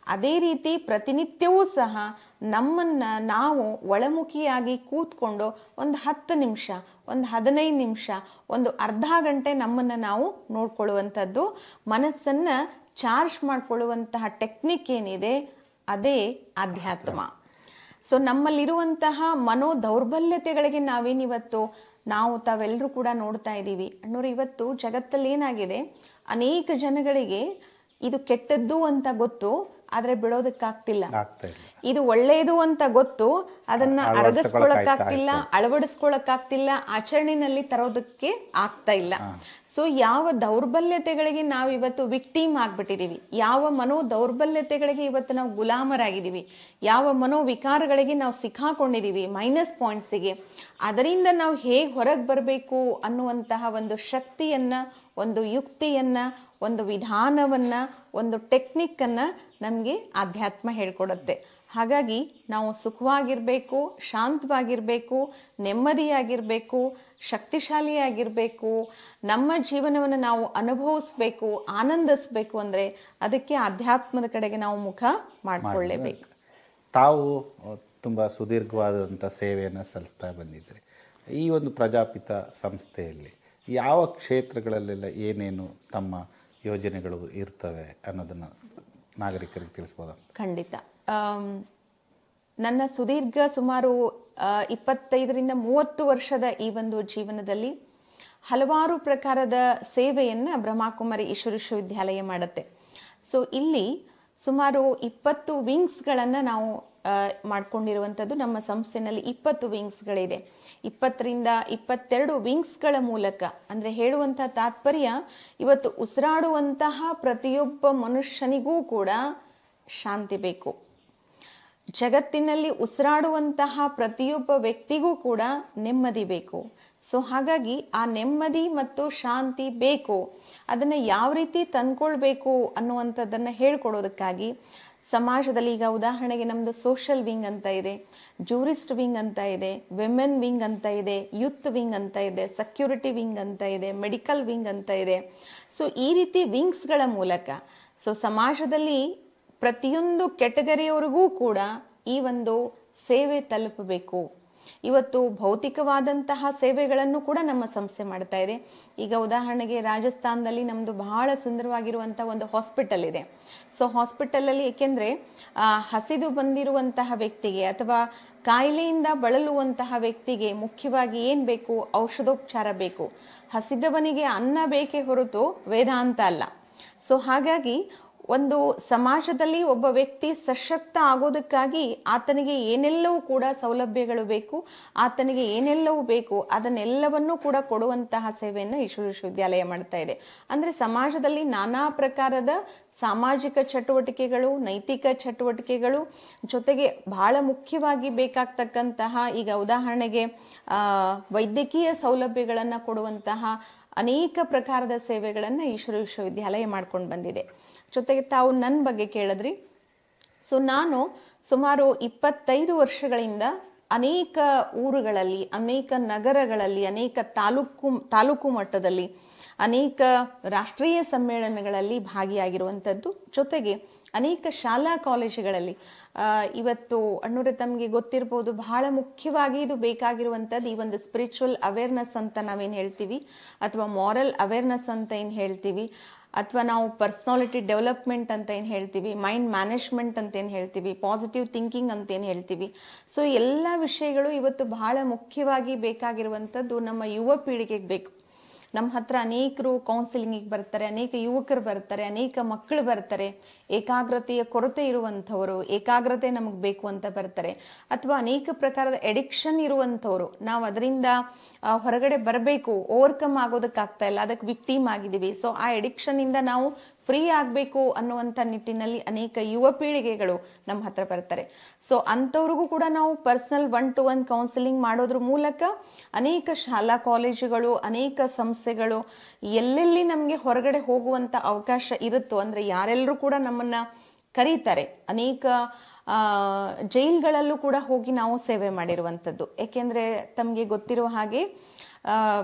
ಅದೇ ರೀತಿ ಪ್ರತಿನಿತ್ಯವೂ ಸಹ ನಮ್ಮನ್ನು ನಾವು ಒಳಮುಖಿಯಾಗಿ ಕೂತ್ಕೊಂಡು ಒಂದು ಹತ್ತು ನಿಮಿಷ, ಒಂದು ಹದಿನೈದು ನಿಮಿಷ, ಒಂದು ಅರ್ಧ ಗಂಟೆ ನಮ್ಮನ್ನು ನಾವು ನೋಡ್ಕೊಳ್ಳುವಂಥದ್ದು. ಮನಸ್ಸನ್ನು ಚಾರ್ಜ್ ಮಾಡಿಕೊಳ್ಳುವಂತಹ ಟೆಕ್ನಿಕ್ ಏನಿದೆ, ಅದೇ ಅಧ್ಯಾತ್ಮ. ಸೊ ನಮ್ಮಲ್ಲಿರುವಂತಹ ಮನೋ ದೌರ್ಬಲ್ಯತೆಗಳಿಗೆ ನಾವೇನಿವತ್ತು, ನಾವು ತಾವೆಲ್ಲರೂ ಕೂಡ ನೋಡ್ತಾ ಇದ್ದೀವಿ. ಅಣ್ಣವ್ರು ಇವತ್ತು ಜಗತ್ತಲ್ಲಿ ಏನಾಗಿದೆ? ಅನೇಕ ಜನಗಳಿಗೆ ಇದು ಕೆಟ್ಟದ್ದು ಅಂತ ಗೊತ್ತು, ಆದರೆ ಬಿಡೋದಕ್ಕಾಗ್ತಿಲ್ಲ. ಇದು ಒಳ್ಳೆಯದು ಅಂತ ಗೊತ್ತು ಅದನ್ನ ಅರಗಿಸ್ಕೊಳಕಾಗ್ತಿಲ್ಲ ಅರಗಿಸ್ಕೊಳಕ್ಕಾಗ್ತಿಲ್ಲ ಅಳವಡಿಸ್ಕೊಳಕ್ಕಾಗ್ತಿಲ್ಲ ಆಚರಣೆಯಲ್ಲಿ ತರೋದಕ್ಕೆ ಆಗ್ತಾ ಇಲ್ಲ. ಸೊ ಯಾವ ದೌರ್ಬಲ್ಯತೆಗಳಿಗೆ ನಾವು ಇವತ್ತು ವಿಕ್ಟಿಮ್ ಆಗ್ಬಿಟ್ಟಿದೀವಿ ಯಾವ ಮನೋ ದೌರ್ಬಲ್ಯತೆಗಳಿಗೆ ಇವತ್ತು ನಾವು ಗುಲಾಮರಾಗಿದ್ದೀವಿ ಯಾವ ಮನೋ ವಿಕಾರಗಳಿಗೆ ನಾವು ಸಿಕ್ಕಾಕೊಂಡಿದೀವಿ ಮೈನಸ್ ಪಾಯಿಂಟ್ಸಿಗೆ ಅದರಿಂದ ನಾವು ಹೇಗೆ ಹೊರಗೆ ಬರಬೇಕು ಅನ್ನುವಂತಹ ಒಂದು ಶಕ್ತಿಯನ್ನ ಒಂದು ಯುಕ್ತಿಯನ್ನ ಒಂದು ವಿಧಾನವನ್ನ ಒಂದು ಟೆಕ್ನಿಕ್ ಅನ್ನ ನಮಗೆ ಆಧ್ಯಾತ್ಮ ಹೇಳ್ಕೊಡುತ್ತೆ. ಹಾಗಾಗಿ ನಾವು ಸುಖವಾಗಿರಬೇಕು ಶಾಂತವಾಗಿರಬೇಕು ನೆಮ್ಮದಿಯಾಗಿರಬೇಕು ಶಕ್ತಿಶಾಲಿಯಾಗಿರಬೇಕು ನಮ್ಮ ಜೀವನವನ್ನು ನಾವು ಅನುಭವಿಸ್ಬೇಕು ಆನಂದಿಸ್ಬೇಕು ಅಂದರೆ ಅದಕ್ಕೆ ಆಧ್ಯಾತ್ಮದ ಕಡೆಗೆ ನಾವು ಮುಖ ಮಾಡಿಕೊಳ್ಳೇಬೇಕು. ತಾವು ತುಂಬ ಸುದೀರ್ಘವಾದಂಥ ಸೇವೆಯನ್ನು ಸಲ್ಲಿಸ್ತಾ ಬಂದಿದ್ರಿ ಈ ಒಂದು ಪ್ರಜಾಪಿತ ಸಂಸ್ಥೆಯಲ್ಲಿ ಯಾವ ಕ್ಷೇತ್ರಗಳಲ್ಲೆಲ್ಲ ಏನೇನು ತಮ್ಮ ಯೋಜನೆಗಳು ಇರ್ತವೆ ಅನ್ನೋದನ್ನು ನಾಗರಿಕರಿಗೆ ತಿಳಿಸ್ಬೋದ? ಖಂಡಿತ. ನನ್ನ ಸುದೀರ್ಘ ಸುಮಾರು ಇಪ್ಪತ್ತೈದರಿಂದ ಮೂವತ್ತು ವರ್ಷದ ಈ ಒಂದು ಜೀವನದಲ್ಲಿ ಹಲವಾರು ಪ್ರಕಾರದ ಸೇವೆಯನ್ನು ಬ್ರಹ್ಮಕುಮಾರಿ ಈಶ್ವರ ವಿಶ್ವವಿದ್ಯಾಲಯ ಮಾಡುತ್ತೆ. ಸೊ ಇಲ್ಲಿ ಸುಮಾರು ಇಪ್ಪತ್ತು ವಿಂಗ್ಸ್ಗಳನ್ನು ನಾವು ಮಾಡಿಕೊಂಡಿರುವಂಥದ್ದು ನಮ್ಮ ಸಂಸ್ಥೆನಲ್ಲಿ ಇಪ್ಪತ್ತು ವಿಂಗ್ಸ್ಗಳಿದೆ ಇಪ್ಪತ್ತರಿಂದ ಇಪ್ಪತ್ತೆರಡು ವಿಂಗ್ಸ್ಗಳ ಮೂಲಕ, ಅಂದರೆ ಹೇಳುವಂಥ ತಾತ್ಪರ್ಯ, ಇವತ್ತು ಉಸಿರಾಡುವಂತಹ ಪ್ರತಿಯೊಬ್ಬ ಮನುಷ್ಯನಿಗೂ ಕೂಡ ಶಾಂತಿ ಬೇಕು. ಜಗತ್ತಿನಲ್ಲಿ ಉಸಿರಾಡುವಂತಹ ಪ್ರತಿಯೊಬ್ಬ ವ್ಯಕ್ತಿಗೂ ಕೂಡ ನೆಮ್ಮದಿ ಬೇಕು. ಸೊ ಹಾಗಾಗಿ ಆ ನೆಮ್ಮದಿ ಮತ್ತು ಶಾಂತಿ ಬೇಕು. ಅದನ್ನು ಯಾವ ರೀತಿ ತಂದ್ಕೊಳ್ಬೇಕು ಅನ್ನುವಂಥದ್ದನ್ನು ಹೇಳ್ಕೊಡೋದಕ್ಕಾಗಿ ಸಮಾಜದಲ್ಲಿ ಈಗ ಉದಾಹರಣೆಗೆ ನಮ್ಮದು ಸೋಷಲ್ ವಿಂಗ್ ಅಂತ ಇದೆ ಜೂರಿಸ್ಟ್ ವಿಂಗ್ ಅಂತ ಇದೆ ವಿಮೆನ್ ವಿಂಗ್ ಅಂತ ಇದೆ ಯೂತ್ ವಿಂಗ್ ಅಂತ ಇದೆ ಸೆಕ್ಯೂರಿಟಿ ವಿಂಗ್ ಅಂತ ಇದೆ ಮೆಡಿಕಲ್ ವಿಂಗ್ ಅಂತ ಇದೆ. ಸೊ ಈ ರೀತಿ ವಿಂಗ್ಸ್ಗಳ ಮೂಲಕ ಸೊ ಸಮಾಜದಲ್ಲಿ ಪ್ರತಿಯೊಂದು ಕೆಟಗರಿಯವರಿಗೂ ಕೂಡ ಈ ಒಂದು ಸೇವೆ ತಲುಪಬೇಕು. ಇವತ್ತು ಭೌತಿಕವಾದಂತಹ ಸೇವೆಗಳನ್ನು ಕೂಡ ನಮ್ಮ ಸಂಸ್ಥೆ ಮಾಡ್ತಾ ಇದೆ. ಈಗ ಉದಾಹರಣೆಗೆ ರಾಜಸ್ಥಾನದಲ್ಲಿ ನಮ್ಮದು ಬಹಳ ಸುಂದರವಾಗಿರುವಂಥ ಒಂದು ಹಾಸ್ಪಿಟಲ್ ಇದೆ. ಸೊ ಹಾಸ್ಪಿಟಲಲ್ಲಿ ಏಕೆಂದರೆ ಹಸಿದು ಬಂದಿರುವಂತಹ ವ್ಯಕ್ತಿಗೆ ಅಥವಾ ಕಾಯಿಲೆಯಿಂದ ಬಳಲುವಂತಹ ವ್ಯಕ್ತಿಗೆ ಮುಖ್ಯವಾಗಿ ಏನು ಬೇಕು? ಔಷಧೋಪಚಾರ ಬೇಕು. ಹಸಿದವನಿಗೆ ಅನ್ನ ಬೇಕೇ ಹೊರತು ವೇದಾಂತ ಅಲ್ಲ. ಸೊ ಹಾಗಾಗಿ ಒಂದು ಸಮಾಜದಲ್ಲಿ ಒಬ್ಬ ವ್ಯಕ್ತಿ ಸಶಕ್ತ ಆಗೋದಕ್ಕಾಗಿ ಆತನಿಗೆ ಏನೆಲ್ಲವೂ ಕೂಡ ಸೌಲಭ್ಯಗಳು ಬೇಕು, ಆತನಿಗೆ ಏನೆಲ್ಲವೂ ಬೇಕು, ಅದನ್ನೆಲ್ಲವನ್ನೂ ಕೂಡ ಕೊಡುವಂತಹ ಸೇವೆಯನ್ನು ಈಶ್ವರ ವಿಶ್ವವಿದ್ಯಾಲಯ ಮಾಡ್ತಾ ಇದೆ. ಅಂದರೆ ಸಮಾಜದಲ್ಲಿ ನಾನಾ ಪ್ರಕಾರದ ಸಾಮಾಜಿಕ ಚಟುವಟಿಕೆಗಳು, ನೈತಿಕ ಚಟುವಟಿಕೆಗಳು, ಜೊತೆಗೆ ಬಹಳ ಮುಖ್ಯವಾಗಿ ಬೇಕಾಗ್ತಕ್ಕಂತಹ ಈಗ ಉದಾಹರಣೆಗೆ ವೈದ್ಯಕೀಯ ಸೌಲಭ್ಯಗಳನ್ನು ಕೊಡುವಂತಹ ಅನೇಕ ಪ್ರಕಾರದ ಸೇವೆಗಳನ್ನು ಈಶ್ವರ ವಿಶ್ವವಿದ್ಯಾಲಯ ಮಾಡ್ಕೊಂಡು ಬಂದಿದೆ. ಜೊತೆಗೆ ತಾವು ನನ್ನ ಬಗ್ಗೆ ಕೇಳಿದ್ರಿ. ಸೊ ನಾನು ಸುಮಾರು ಇಪ್ಪತ್ತೈದು ವರ್ಷಗಳಿಂದ ಅನೇಕ ಊರುಗಳಲ್ಲಿ, ಅನೇಕ ನಗರಗಳಲ್ಲಿ, ಅನೇಕ ತಾಲೂಕು ತಾಲೂಕು ಮಟ್ಟದಲ್ಲಿ, ಅನೇಕ ರಾಷ್ಟ್ರೀಯ ಸಮ್ಮೇಳನಗಳಲ್ಲಿ ಭಾಗಿಯಾಗಿರುವಂಥದ್ದು. ಜೊತೆಗೆ ಅನೇಕ ಶಾಲಾ ಕಾಲೇಜುಗಳಲ್ಲಿ ಇವತ್ತು ಅಣ್ಣೂರ ತಮಗೆ ಗೊತ್ತಿರ್ಬೋದು, ಬಹಳ ಮುಖ್ಯವಾಗಿ ಇದು ಬೇಕಾಗಿರುವಂಥದ್ದು ಈ ಒಂದು ಸ್ಪಿರಿಚುವಲ್ ಅವೇರ್ನೆಸ್ ಅಂತ ನಾವೇನು ಹೇಳ್ತೀವಿ, ಅಥವಾ ಮಾರಲ್ ಅವೇರ್ನೆಸ್ ಅಂತ ಏನು ಹೇಳ್ತೀವಿ ಅಥವಾ ನಾವು ಪರ್ಸ್ನಾಲಿಟಿ ಡೆವಲಪ್ಮೆಂಟ್ ಅಂತ ಏನು ಹೇಳ್ತೀವಿ ಮೈಂಡ್ ಮ್ಯಾನೇಜ್ಮೆಂಟ್ ಅಂತ ಏನು ಹೇಳ್ತೀವಿ ಪಾಸಿಟಿವ್ ಥಿಂಕಿಂಗ್ ಅಂತ ಏನು ಹೇಳ್ತೀವಿ. ಸೊ ಎಲ್ಲ ವಿಷಯಗಳು ಇವತ್ತು ಬಹಳ ಮುಖ್ಯವಾಗಿ ಬೇಕಾಗಿರುವಂಥದ್ದು ನಮ್ಮ ಯುವ ಪೀಳಿಗೆಗೆ ಬೇಕು. ನಮ್ಮ ಹತ್ರ ಅನೇಕರು ಕೌನ್ಸಿಲಿಂಗಿಗೆ ಬರ್ತಾರೆ, ಅನೇಕ ಯುವಕರು ಬರ್ತಾರೆ, ಅನೇಕ ಮಕ್ಕಳು ಬರ್ತಾರೆ. ಏಕಾಗ್ರತೆಯ ಕೊರತೆ ಇರುವಂಥವರು, ಏಕಾಗ್ರತೆ ನಮಗೆ ಬೇಕು ಅಂತ ಬರ್ತಾರೆ. ಅಥವಾ ಅನೇಕ ಪ್ರಕಾರದ ಎಡಿಕ್ಷನ್ ಇರುವಂಥವ್ರು. ನಾವು ಅದರಿಂದ ಹೊರಗಡೆ ಬರಬೇಕು ಓವರ್ಕಮ್ ಆಗೋದಕ್ಕಾಗ್ತಾ ಇಲ್ಲ. ಅದಕ್ಕೆ ವಿಕ್ಟೀಮ್ ಆಗಿದ್ದೀವಿ. ಸೊ ಆ ಎಡಿಕ್ಷನ್ನಿಂದ ನಾವು ಫ್ರೀ ಆಗಬೇಕು ಅನ್ನುವಂಥ ನಿಟ್ಟಿನಲ್ಲಿ ಅನೇಕ ಯುವ ಪೀಳಿಗೆಗಳು ನಮ್ಮ ಹತ್ರ ಬರ್ತಾರೆ ಸೊ ಅಂಥವ್ರಿಗೂ ಕೂಡ ನಾವು personal one to one counselling ಮಾಡೋದ್ರ ಮೂಲಕ ಅನೇಕ ಶಾಲಾ ಕಾಲೇಜುಗಳು, ಅನೇಕ ಸಂಸ್ಥೆಗಳು ಎಲ್ಲೆಲ್ಲಿ ನಮಗೆ ಹೊರಗಡೆ ಹೋಗುವಂಥ ಅವಕಾಶ ಇರುತ್ತೋ, ಅಂದರೆ ಯಾರೆಲ್ಲರೂ ಕೂಡ ನಮ್ಮನ್ನು ಕರೀತಾರೆ. ಅನೇಕ ಜೈಲ್ಗಳಲ್ಲೂ ಕೂಡ ಹೋಗಿ ನಾವು ಸೇವೆ ಮಾಡಿರುವಂಥದ್ದು. ಏಕೆಂದರೆ ತಮಗೆ ಗೊತ್ತಿರುವ ಹಾಗೆ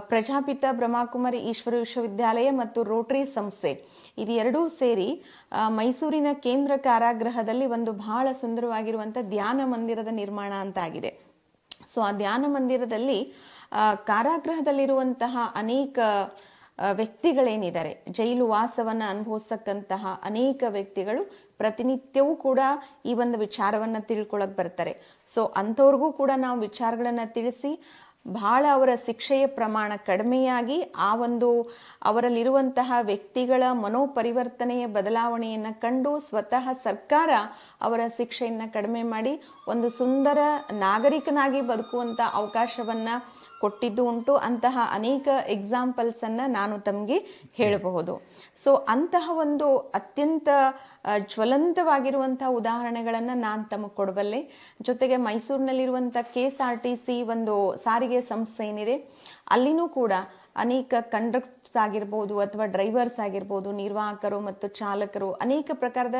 ಪ್ರಜಾಪಿತ ಬ್ರಹ್ಮಕುಮಾರಿ ಈಶ್ವರ ವಿಶ್ವವಿದ್ಯಾಲಯ ಮತ್ತು ರೋಟರಿ ಸಂಸ್ಥೆ. ಇದು ಎರಡೂ ಸೇರಿ ಮೈಸೂರಿನ ಕೇಂದ್ರ ಕಾರಾಗೃಹದಲ್ಲಿ ಒಂದು ಬಹಳ ಸುಂದರವಾಗಿರುವಂಥ ಧ್ಯಾನ ಮಂದಿರದ ನಿರ್ಮಾಣ ಅಂತ ಆಗಿದೆ. ಸೊ, ಆ ಧ್ಯಾನ ಮಂದಿರದಲ್ಲಿ ಕಾರಾಗೃಹದಲ್ಲಿರುವಂತಹ ಅನೇಕ ವ್ಯಕ್ತಿಗಳೇನಿದ್ದಾರೆ, ಜೈಲು ವಾಸವನ್ನು ಅನುಭವಿಸಕ್ಕಂತಹ ಅನೇಕ ವ್ಯಕ್ತಿಗಳು ಪ್ರತಿನಿತ್ಯವೂ ಕೂಡ ಈ ಒಂದು ವಿಚಾರವನ್ನು ತಿಳ್ಕೊಳಕ್ ಬರ್ತಾರೆ. ಸೊ, ಅಂಥವ್ರಿಗೂ ಕೂಡ ನಾವು ವಿಚಾರಗಳನ್ನು ತಿಳಿಸಿ ಬಹಳ ಅವರ ಶಿಕ್ಷೆಯ ಪ್ರಮಾಣ ಕಡಿಮೆಯಾಗಿ ಆ ಒಂದು ಅವರಲ್ಲಿರುವಂತಹ ವ್ಯಕ್ತಿಗಳ ಮನೋಪರಿವರ್ತನೆಯ ಬದಲಾವಣೆಯನ್ನು ಕಂಡು ಸ್ವತಃ ಸರ್ಕಾರ ಅವರ ಶಿಕ್ಷೆಯನ್ನು ಕಡಿಮೆ ಮಾಡಿ ಒಂದು ಸುಂದರ ನಾಗರಿಕನಾಗಿ ಬದುಕುವಂಥ ಅವಕಾಶವನ್ನು ಕೊಟ್ಟಿದ್ದು ಉಂಟು. ಅಂತಹ ಅನೇಕ ಎಕ್ಸಾಂಪಲ್ಸನ್ನು ನಾನು ತಮಗೆ ಹೇಳಬಹುದು. ಸೊ ಅಂತಹ ಒಂದು ಅತ್ಯಂತ ಜ್ವಲಂತವಾಗಿರುವಂತಹ ಉದಾಹರಣೆಗಳನ್ನು ನಾನು ತಮಗೆ ಕೊಡಬಲ್ಲೆ ಜೊತೆಗೆ ಮೈಸೂರಿನಲ್ಲಿರುವಂಥ K S R T C ಒಂದು ಸಾರಿಗೆ ಸಂಸ್ಥೆ ಏನಿದೆ, ಅಲ್ಲಿನೂ ಕೂಡ ಅನೇಕ ಕಂಡಕ್ಟರ್ಸ್ ಆಗಿರ್ಬೋದು ಅಥವಾ ಡ್ರೈವರ್ಸ್ ಆಗಿರ್ಬೋದು, ನಿರ್ವಾಹಕರು ಮತ್ತು ಚಾಲಕರು ಅನೇಕ ಪ್ರಕಾರದ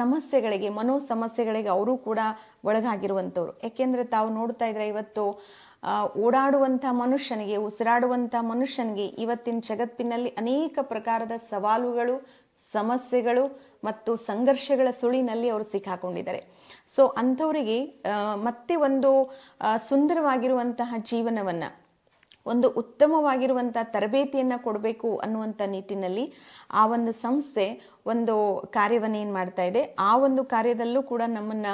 ಸಮಸ್ಯೆಗಳಿಗೆ ಮನೋ ಸಮಸ್ಯೆಗಳಿಗೆ ಅವರು ಕೂಡ ಒಳಗಾಗಿರುವಂಥವ್ರು ಯಾಕೆಂದರೆ ತಾವು ನೋಡ್ತಾ ಇದ್ರೆ ಇವತ್ತು ಓಡಾಡುವಂಥ ಮನುಷ್ಯನಿಗೆ, ಉಸಿರಾಡುವಂಥ ಮನುಷ್ಯನಿಗೆ ಇವತ್ತಿನ ಜಗತ್ತಿನಲ್ಲಿ ಅನೇಕ ಪ್ರಕಾರದ ಸವಾಲುಗಳು, ಸಮಸ್ಯೆಗಳು ಮತ್ತು ಸಂಘರ್ಷಗಳ ಸುಳಿನಲ್ಲಿ ಅವರು ಸಿಕ್ಕಾಕೊಂಡಿದ್ದಾರೆ. ಸೊ ಅಂಥವರಿಗೆ ಮತ್ತೆ ಒಂದು ಸುಂದರವಾಗಿರುವಂತಹ ಜೀವನವನ್ನು, ಒಂದು ಉತ್ತಮವಾಗಿರುವಂಥ ತರಬೇತಿಯನ್ನು ಕೊಡಬೇಕು ಅನ್ನುವಂಥ ನಿಟ್ಟಿನಲ್ಲಿ ಆ ಒಂದು ಸಂಸ್ಥೆ ಒಂದು ಕಾರ್ಯವನ್ನು ಏನು ಮಾಡ್ತಾ ಇದೆ, ಆ ಒಂದು ಕಾರ್ಯದಲ್ಲೂ ಕೂಡ ನಮ್ಮನ್ನು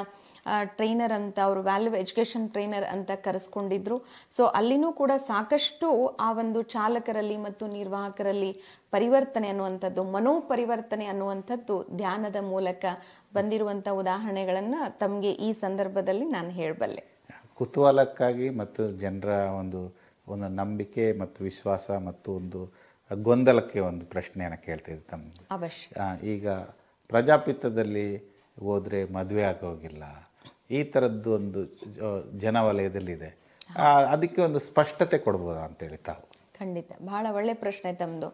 ಟ್ರೈನರ್ ಅಂತ ಅವರು ವ್ಯಾಲ್ಯೂ ಎಜುಕೇಷನ್ ಟ್ರೈನರ್ ಅಂತ ಕರೆಸ್ಕೊಂಡಿದ್ರು. ಸೊ ಅಲ್ಲಿನೂ ಕೂಡ ಸಾಕಷ್ಟು ಆ ಒಂದು ಚಾಲಕರಲ್ಲಿ ಮತ್ತು ನಿರ್ವಾಹಕರಲ್ಲಿ ಪರಿವರ್ತನೆ ಅನ್ನುವಂಥದ್ದು ಮನೋಪರಿವರ್ತನೆ ಅನ್ನುವಂಥದ್ದು ಧ್ಯಾನದ ಮೂಲಕ ಬಂದಿರುವಂಥ ಉದಾಹರಣೆಗಳನ್ನು ತಮಗೆ ಈ ಸಂದರ್ಭದಲ್ಲಿ ನಾನು ಹೇಳಬಲ್ಲೆ. ಕುತೂಹಲಕ್ಕಾಗಿ ಮತ್ತು ಜನರ ಒಂದು ಒಂದು ನಂಬಿಕೆ ಮತ್ತು ವಿಶ್ವಾಸ ಮತ್ತು ಒಂದು ಗೊಂದಲಕ್ಕೆ ಒಂದು ಪ್ರಶ್ನೆಯನ್ನು ಕೇಳ್ತಿದ್ದೆ ತಮ್ಮ ಅವಶ್ಯ. ಈಗ ಪ್ರಜಾಪಿತ್ತದಲ್ಲಿ ಹೋದರೆ ಮದುವೆ ಆಗೋಗಿಲ್ಲ. ಈ ಥರದ್ದು ಒಂದು ಜನವಲಯದಲ್ಲಿದೆ. ಅದಕ್ಕೆ ಒಂದು ಸ್ಪಷ್ಟತೆ ಕೊಡ್ಬೋದಾ ಅಂತೇಳಿ ತಾವು. ಖಂಡಿತ. ಬಹಳ ಒಳ್ಳೆ ಪ್ರಶ್ನೆ ತಮ್ಮದು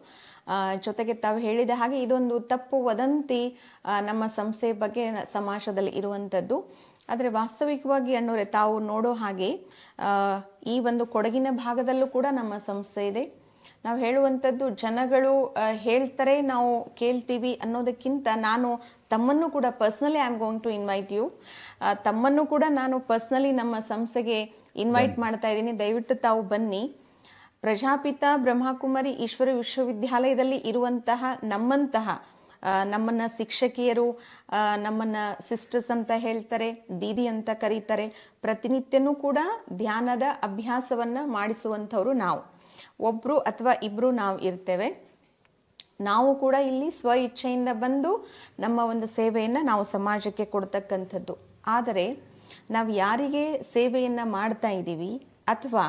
ಜೊತೆಗೆ ತಾವು ಹೇಳಿದ ಹಾಗೆ ಇದೊಂದು ತಪ್ಪು ವದಂತಿ ನಮ್ಮ ಸಂಸ್ಥೆ ಬಗ್ಗೆ ಸಮಾಜದಲ್ಲಿ ಇರುವಂಥದ್ದು ಆದರೆ ವಾಸ್ತವಿಕವಾಗಿ ಅಣ್ಣವರೇ ತಾವು ನೋಡೋ ಹಾಗೆ ಈ ಒಂದು ಕೊಡಗಿನ ಭಾಗದಲ್ಲೂ ಕೂಡ ನಮ್ಮ ಸಂಸ್ಥೆ ಇದೆ. ನಾವು ಹೇಳುವಂಥದ್ದು ಜನಗಳು ಹೇಳ್ತಾರೆ ನಾವು ಕೇಳ್ತೀವಿ ಅನ್ನೋದಕ್ಕಿಂತ ನಾನು ತಮ್ಮನ್ನು ಕೂಡ personally I am going to invite you ತಮ್ಮನ್ನು ಕೂಡ ನಾನು ಪರ್ಸ್ನಲಿ ನಮ್ಮ ಸಂಸ್ಥೆಗೆ ಇನ್ವೈಟ್ ಮಾಡ್ತಾ ಇದ್ದೀನಿ. ದಯವಿಟ್ಟು ತಾವು ಬನ್ನಿ. ಪ್ರಜಾಪಿತ ಬ್ರಹ್ಮಕುಮಾರಿ ಈಶ್ವರ ವಿಶ್ವವಿದ್ಯಾಲಯದಲ್ಲಿ ಇರುವಂತಹ ನಮ್ಮಂತಹ ನಮ್ಮನ್ನು ಶಿಕ್ಷಕಿಯರು ನಮ್ಮನ್ನ ಸಿಸ್ಟರ್ಸ್ ಅಂತ ಹೇಳ್ತಾರೆ ದೀದಿ ಅಂತ ಕರೀತಾರೆ. ಪ್ರತಿನಿತ್ಯನೂ ಕೂಡ ಧ್ಯಾನದ ಅಭ್ಯಾಸವನ್ನ ಮಾಡಿಸುವಂಥವ್ರು ನಾವು. ಒಬ್ರು ಅಥವಾ ಇಬ್ಬರು ನಾವು ಇರ್ತೇವೆ. ನಾವು ಕೂಡ ಇಲ್ಲಿ ಸ್ವ ಇಚ್ಛೆಯಿಂದ ಬಂದು ನಮ್ಮ ಒಂದು ಸೇವೆಯನ್ನು ನಾವು ಸಮಾಜಕ್ಕೆ ಕೊಡ್ತಕ್ಕಂಥದ್ದು. ಆದರೆ ನಾವು ಯಾರಿಗೆ ಸೇವೆಯನ್ನು ಮಾಡ್ತಾ ಇದ್ದೀವಿ ಅಥವಾ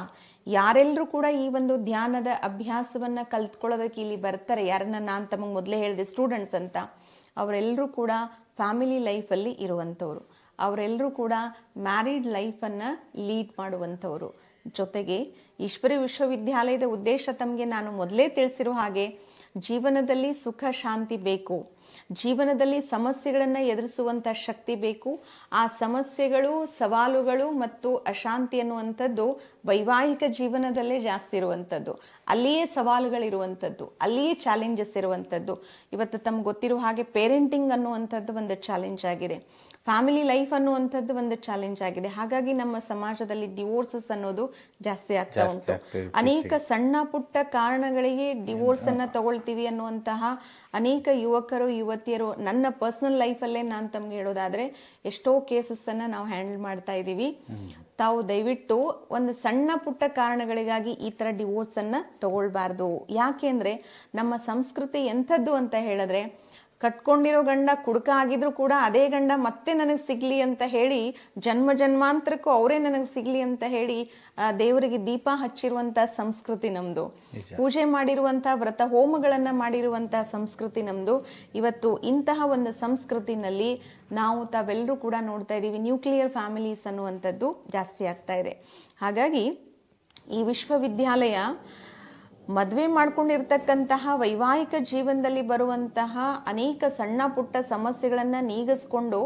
ಯಾರೆಲ್ಲರೂ ಕೂಡ ಈ ಒಂದು ಧ್ಯಾನದ ಅಭ್ಯಾಸವನ್ನು ಕಲ್ತ್ಕೊಳ್ಳೋದಕ್ಕೆ ಇಲ್ಲಿ ಬರ್ತಾರೆ. ಯಾರನ್ನ ನಾನು ತಮಗೆ ಮೊದಲೇ ಹೇಳಿದೆ ಸ್ಟೂಡೆಂಟ್ಸ್ ಅಂತ. ಅವರೆಲ್ಲರೂ ಕೂಡ ಫ್ಯಾಮಿಲಿ ಲೈಫಲ್ಲಿ ಇರುವಂಥವ್ರು. ಅವರೆಲ್ಲರೂ ಕೂಡ ಮ್ಯಾರಿಡ್ ಲೈಫನ್ನು ಲೀಡ್ ಮಾಡುವಂಥವ್ರು. ಜೊತೆಗೆ ಈಶ್ವರಿ ವಿಶ್ವವಿದ್ಯಾಲಯದ ಉದ್ದೇಶ ತಮಗೆ ನಾನು ಮೊದಲೇ ತಿಳಿಸಿರೋ ಹಾಗೆ ಜೀವನದಲ್ಲಿ ಸುಖ, ಶಾಂತಿ ಬೇಕು. ಜೀವನದಲ್ಲಿ ಸಮಸ್ಯೆಗಳನ್ನು ಎದುರಿಸುವಂಥ ಶಕ್ತಿ ಬೇಕು. ಆ ಸಮಸ್ಯೆಗಳು, ಸವಾಲುಗಳು ಮತ್ತು ಅಶಾಂತಿ ಅನ್ನುವಂಥದ್ದು ವೈವಾಹಿಕ ಜೀವನದಲ್ಲೇ ಜಾಸ್ತಿ ಇರುವಂಥದ್ದು. ಅಲ್ಲಿಯೇ ಸವಾಲುಗಳಿರುವಂಥದ್ದು ಅಲ್ಲಿಯೇ ಚಾಲೆಂಜಸ್ ಇರುವಂಥದ್ದು. ಇವತ್ತು ತಮ್ಗೆ ಗೊತ್ತಿರೋ ಹಾಗೆ ಪೇರೆಂಟಿಂಗ್ ಅನ್ನುವಂಥದ್ದು ಒಂದು ಚಾಲೆಂಜ್ ಆಗಿದೆ. ಫ್ಯಾಮಿಲಿ ಲೈಫ್ ಅನ್ನುವಂಥದ್ದು ಒಂದು ಚಾಲೆಂಜ್ ಆಗಿದೆ. ಹಾಗಾಗಿ ನಮ್ಮ ಸಮಾಜದಲ್ಲಿ ಡಿವೋರ್ಸಸ್ ಅನ್ನೋದು ಜಾಸ್ತಿ ಆಗ್ತಾ ಉಂಟು. ಅನೇಕ ಸಣ್ಣ ಪುಟ್ಟ ಕಾರಣಗಳಿಗೆ ಡಿವೋರ್ಸ್ ಅನ್ನ ತಗೊಳ್ತೀವಿ ಅನ್ನುವಂತಹ ಅನೇಕ ಯುವಕರು ಯುವತಿಯರು ನನ್ನ ಪರ್ಸನಲ್ ಲೈಫಲ್ಲೇ ನಾನು ತಮ್ಗೆ ಹೇಳೋದಾದ್ರೆ ಎಷ್ಟೋ ಕೇಸಸ್ ಅನ್ನ ನಾವು ಹ್ಯಾಂಡಲ್ ಮಾಡ್ತಾ ಇದ್ದೀವಿ. ತಾವು ದಯವಿಟ್ಟು ಒಂದು ಸಣ್ಣ ಪುಟ್ಟ ಕಾರಣಗಳಿಗಾಗಿ ಈ ತರ ಡಿವೋರ್ಸ್ ಅನ್ನ ತಗೊಳ್ಬಾರ್ದು. ಯಾಕೆಂದ್ರೆ ನಮ್ಮ ಸಂಸ್ಕೃತಿ ಎಂಥದ್ದು ಅಂತ ಹೇಳಿದ್ರೆ ಕಟ್ಕೊಂಡಿರೋ ಗಂಡ ಕುಡುಕ ಆಗಿದ್ರು ಕೂಡ ಅದೇ ಗಂಡ ಮತ್ತೆ ನನಗೆ ಸಿಗ್ಲಿ ಅಂತ ಹೇಳಿ ಜನ್ಮ ಜನ್ಮಾಂತರಕ್ಕೂ ಅವರೇ ನನಗೆ ಸಿಗ್ಲಿ ಅಂತ ಹೇಳಿ ದೇವರಿಗೆ ದೀಪ ಹಚ್ಚಿರುವಂತ ಸಂಸ್ಕೃತಿ ನಮ್ದು. ಪೂಜೆ ಮಾಡಿರುವಂತ ವ್ರತ ಹೋಮಗಳನ್ನ ಮಾಡಿರುವಂತ ಸಂಸ್ಕೃತಿ ನಮ್ದು. ಇವತ್ತು ಇಂತಹ ಒಂದು ಸಂಸ್ಕೃತಿನಲ್ಲಿ ನಾವು ತಾವೆಲ್ಲರೂ ಕೂಡ ನೋಡ್ತಾ ಇದ್ದೀವಿ ನ್ಯೂಕ್ಲಿಯರ್ ಫ್ಯಾಮಿಲೀಸ್ ಅನ್ನುವಂಥದ್ದು ಜಾಸ್ತಿ ಆಗ್ತಾ ಇದೆ. ಹಾಗಾಗಿ ಈ ವಿಶ್ವವಿದ್ಯಾಲಯ ಮದುವೆ ಮಾಡ್ಕೊಂಡಿರ್ತಕ್ಕಂತಹ ವೈವಾಹಿಕ ಜೀವನದಲ್ಲಿ ಬರುವಂತಹ ಅನೇಕ ಸಣ್ಣ ಪುಟ್ಟ ಸಮಸ್ಯೆಗಳನ್ನ ನೀಗಿಸ್ಕೊಂಡು